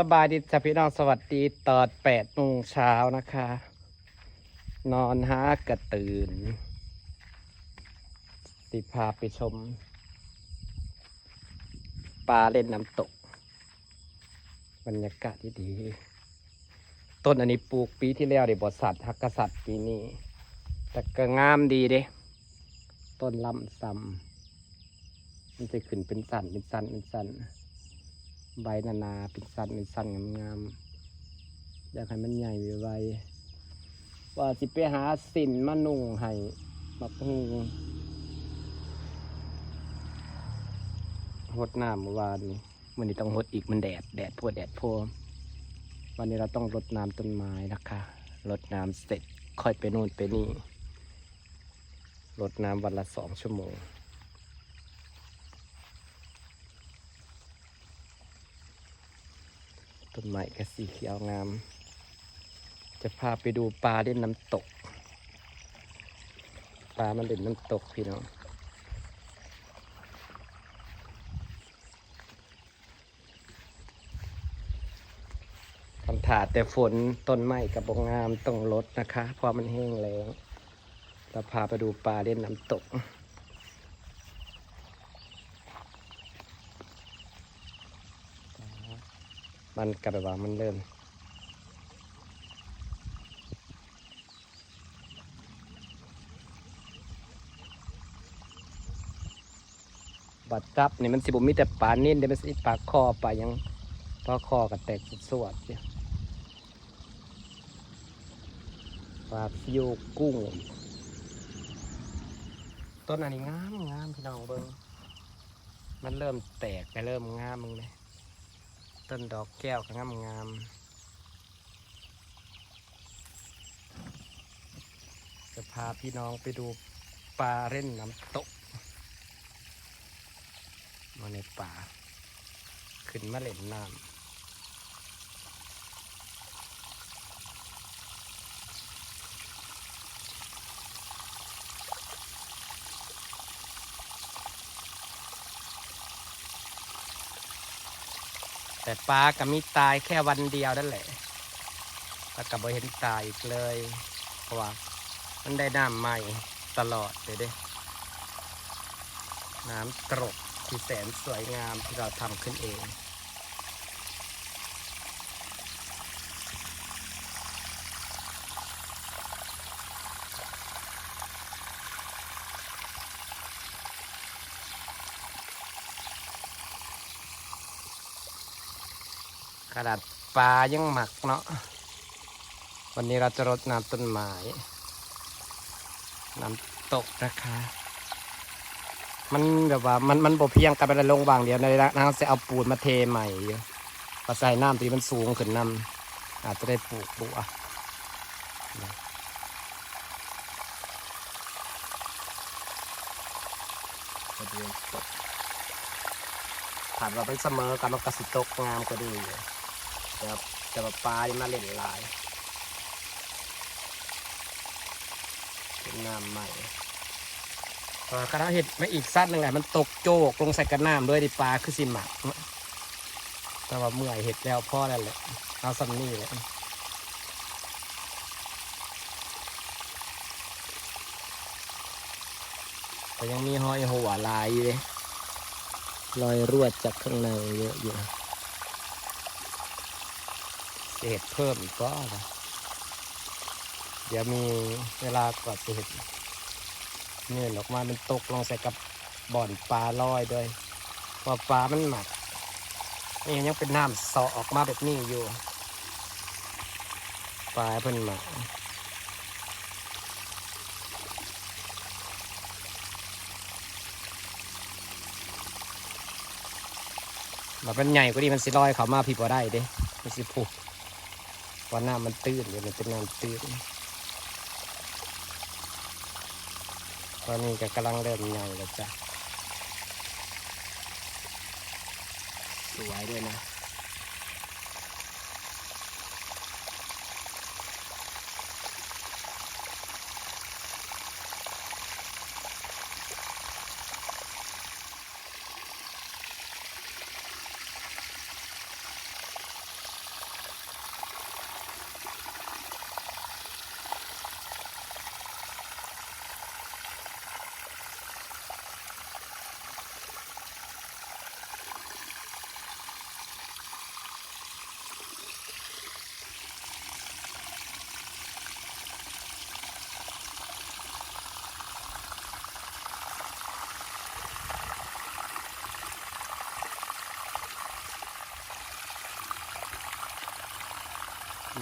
สบายดีจ้ะพี่น้องสวัสดีตอนแปดโมงเช้านะคะ นอนหากระตื่น สิพาไปชมปลาเล่นน้ำตก บรรยากาศที่ดี ต้นอันนี้ปลูกปีที่แล้วเดี๋ยวบสัตว์ฮักกษัตริย์ปีนี้ แต่ก็งามดีเด้ ต้นลำซ้ำมันจะขึ้นเป็นสันเป็นสันเป็นสัน ใบนานาเป็นสันเป็นสันงามๆอยากให้มันใหญ่ไวๆว่าสิไปหาสินมานุ่งให้มาพุงหดน้ำเมื่อวานวันนี้ต้องหดอีกมันแดดแดดพวดแดดพววันนี้เราต้องรดน้ำต้นไม้นะคะรดน้ำเสร็จค่อยไปนู่นไปนี่รดน้ำวันละสองชั่วโมง ต้นไม้ก็สีเขียวงาม จะพาไปดูปลาเล่นน้ำตก ปลามันเล่นน้ำตกพี่น้องคำถาดแต่ฝนต้นไม้กับบงงามต้องลดนะคะ เพราะมันแห้งแล้งเราพาไปดูปลาเล่นน้ำตก มันกระบามันเริ่มบัดจับนี่มันสิบุมีแต่ปลานิ่นเดี๋ยวมันสิปลาคอปลายังปลาคอกับแตกสวดเนี่ยปลาฟิวกุ้ง ต้นอันนี้งามงามพี่น้องเบิ้งมันเริ่มแตกไปเริ่มงามมึงเลย ต้นดอกแก้วก็งามงามจะพาพี่น้องไปดูปลาเล่นน้ำตก มาในป่า ขึ้นมาเล่นน้ำ แต่ปลาก็มีตายแค่วันเดียวนั่นแหละแล้วก็บ่เห็นตายอีกเลย เพราะว่ามันได้น้ำใหม่ตลอดเลยเด้ น้ำตรกที่แสนสวยงามที่เราทำขึ้นเอง ขนาดปลายังหมักเนาะ วันนี้เราจะรดน้ำต้นไม้ น้ำตกนะคะ มันแบบว่ามันมันบ่เพียงกับอะไรลงบางเดียวในนะเราจะเอาปูนมาเทใหม่อยู่พอใส่น้ำที่มันสูงขึ้นน้ำอาจจะได้ปลูกบัวถามว่าเป็นเสมอกับมันกระสิตกงามก็ดีอยู่ แต่ว่าแต่ว่าปลาที่มาเล่นหลายเป็นน้ำใหม่เออคณะเห็ดไม่อีกสัตว์หนึ่งแหละมันตกโจกลงใส่กระน้ำด้วยดิปลาคือสิหมักเนาแต่ว่าเมื่อยเห็ดแล้วพ่อแล้วแหละเอาซัมนี่แหละแต่ยังมีหอยหัวลายอยู่เลยรอยรวดจากข้างในเยอะอยู่ เห็ดเพิ่มอีกก็นะเดี๋ยวมีเวลากว่าจะเห็ดเงื่อนออกมาเป็นตกลงใส่กับบ่อนปลาลอยด้วยเพราะปลามันหมักนี่ยังเป็นน้ำสอออกมาแบบนี้อยู่ ปลาเพิ่นหมักแบบมันใหญ่กว่าดีมันสิลอยเขามาพี่พอได้เด้มันสิผูก เพราน้ำมันตื้นเลยมันเป็นน้ำตื้นตอนนี้ก็กำลังเริ่มใหญ่แล้วจ้ะสวยด้วยนะ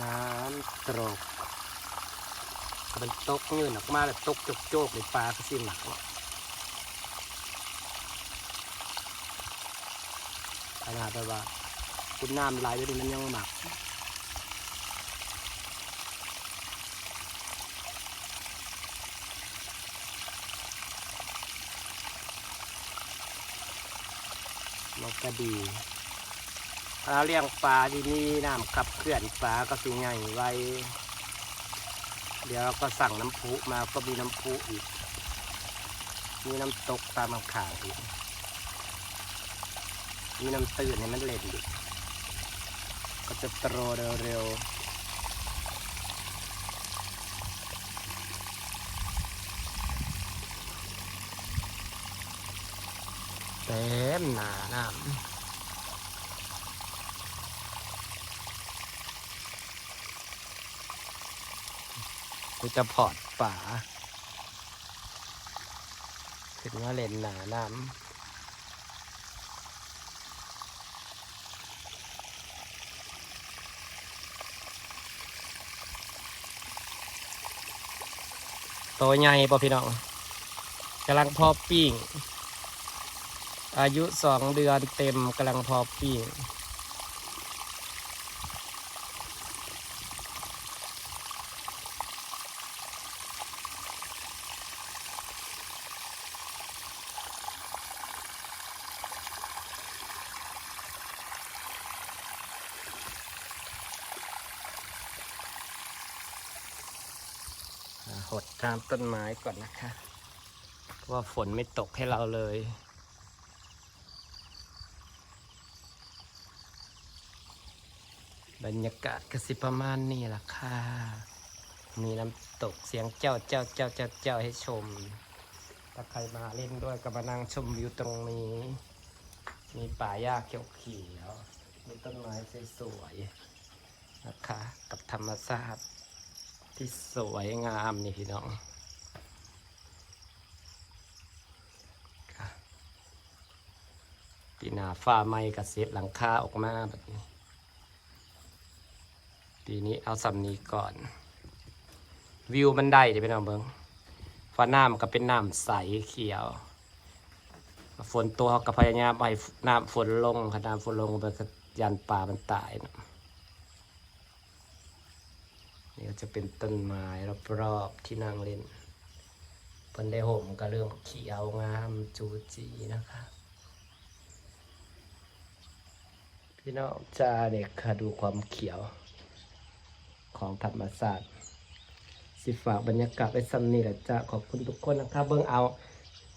น้ำตกมันตกเงื่อนออกมาแล้วตกโจกๆในปลาก็สิหนักขนาดแบบว่าคุณน้ำไหลไปดูมันยังหนักมันก็ดี ถ้าเลี้ยงปลาที่นี่น้ำขับเคลื่อนปลาก็สิใหญ่ไวเดี๋ยวก็สั่งน้ำพุมาก็มีน้ำพุอีก มีน้ำตกตามขางอีกมีน้ำตื่นให้มันเล่นอีกก็จะโตเร็วๆเต็มหนาน้ำ กูจะพอดป่าถึงว่าเล่นหนาน้ำตัวใหญ่ป่ะพี่น้องกำลังพอปิ้ง อายุสองเดือนเต็มกำลังพอปิ้ง หดตามต้นไม้ก่อนนะคะ เพราะว่าฝนไม่ตกให้เราเลย บรรยากาศก็สิประมาณนี้ล่ะค่ะ มีน้ำตกเสียงเจ้าเจ้าเจ้าเจ้าเจ้าให้ชม ถ้าใครมาเล่นด้วยก็มานั่งชมวิวตรงนี้ มีป่าหญ้าเขียวเขียวมีต้นไม้สวยๆนะคะ กับธรรมชาติ ที่สวยงามนี่พี่น้องค่ะปีหนาฟ้าไม้กับเศษหลังคาออกมาแบบนี้ ปีนี้เอาสำนีก่อน วิวมันได้เดี๋ยวพี่น้องเบิ้งฟ้าน้ำก็เป็นน้ำใสเขียว ฝนตัวกับพยายามให้น้ำฝนลงค่ะน้ำฝนลงไปยันป่ามันตายเนาะ นี่ก็จะเป็นต้นไม้รอบๆที่นั่งเล่นเพิ่นได้ห่มก็เรื่องเขียวงามจูจีนะคะ พี่น้องจ้าเนี่ยค่ะดูความเขียวของธรรมศาสตร์สิฝากบรรยากาศไว้ซ้ำนี่แหละจ้าขอบคุณทุกคนนะครับเบิ่งเอา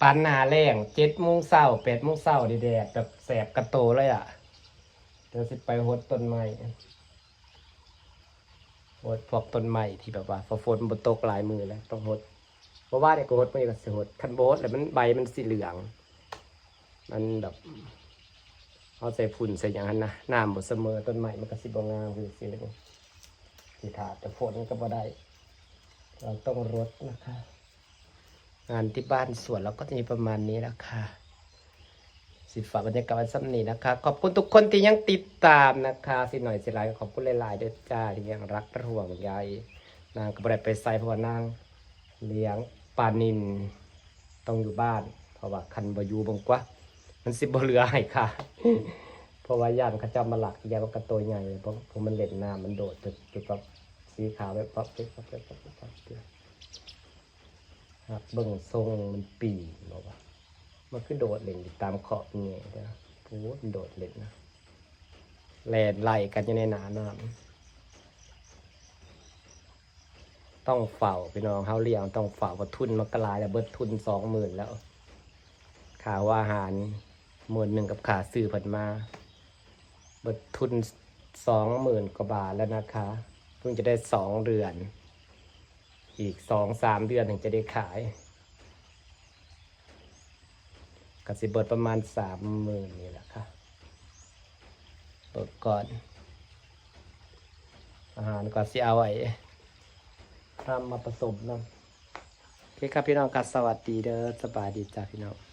ปันนาแรงเจ็ดโมงเช้าแปดโมงเช้าดีแดดแบบแสบกระโตเลยอะเดี๋ยวสิไปหดต้นไม้ หดพวกต้นไม้ที่แบบว่าพอฝนบนตกหลายมือแล้วต้องหดเพราะว่าเนี่ยก็หดไม่ก็สิหดคันโบสแล้วมันใบมันสีเหลือง มันแบบเอาใส่ฝุ่นใส่อย่างนั้นนะน้ำบดเสมอต้นไม้มันก็สิบงามคือสิเลยสีขาดแต่ฝนก็บ่ได้ เราต้องรดนะคะ งานที่บ้านสวนเราก็จะมีประมาณนี้นะคะ สิฝากบรรยากาศไว้สักนี้นะคะ ขอบคุณทุกคนที่ยังติดตามนะคะ สิหน่อยสิหลายก็ขอบคุณหลายๆด้วยจ้าที่ยังรักและห่วงใยนางก็บ่ได้ไปใส่เพราะว่านางเลี้ยงปลานินต้องอยู่บ้าน เพราะว่าคันบ่อยู่บังกว่า มันสิบ่เหลือให้ค่ะ เพราะว่าย่านเขาเจ้ามาหลักยามันกระโตวใหญ่เพราะเพราะมันเล่นน้ำมันโดดจุดจุดปั๊บสีขาวไปปั๊บปั๊บปั๊บปั๊บปั๊บปั๊บปั๊บเบิ่งทรงมันปีบอกว่า มันคือโดดเล่นตามขอบนี่เด้อโอ้โดดเล่นนะแลนไล่กันอยู่ในหนาน้ำต้องเฝ้าพี่น้องเฮาเลี้ยงต้องเฝ้าว่าทุนมันกระลายแล้วเบิดทุนสองหมื่นแล้วค่าว่าอาหารหมื่นหนึ่งกับขาซื้อผันมา เบิดทุนสองหมื่นกว่าบาทแล้วนะคะเพิ่งจะได้สองเดือน อีกสองสามเดือนถึงจะได้ขาย กสิเบิดประมาณสามหมื่นนี่แหละค่ะเปิดก่อน อาหารก็สิเอาไว้ทำมาผสมนะโอเคครับพี่น้องกัสวัสดีเด้อสบายดีจ้าพี่น้อง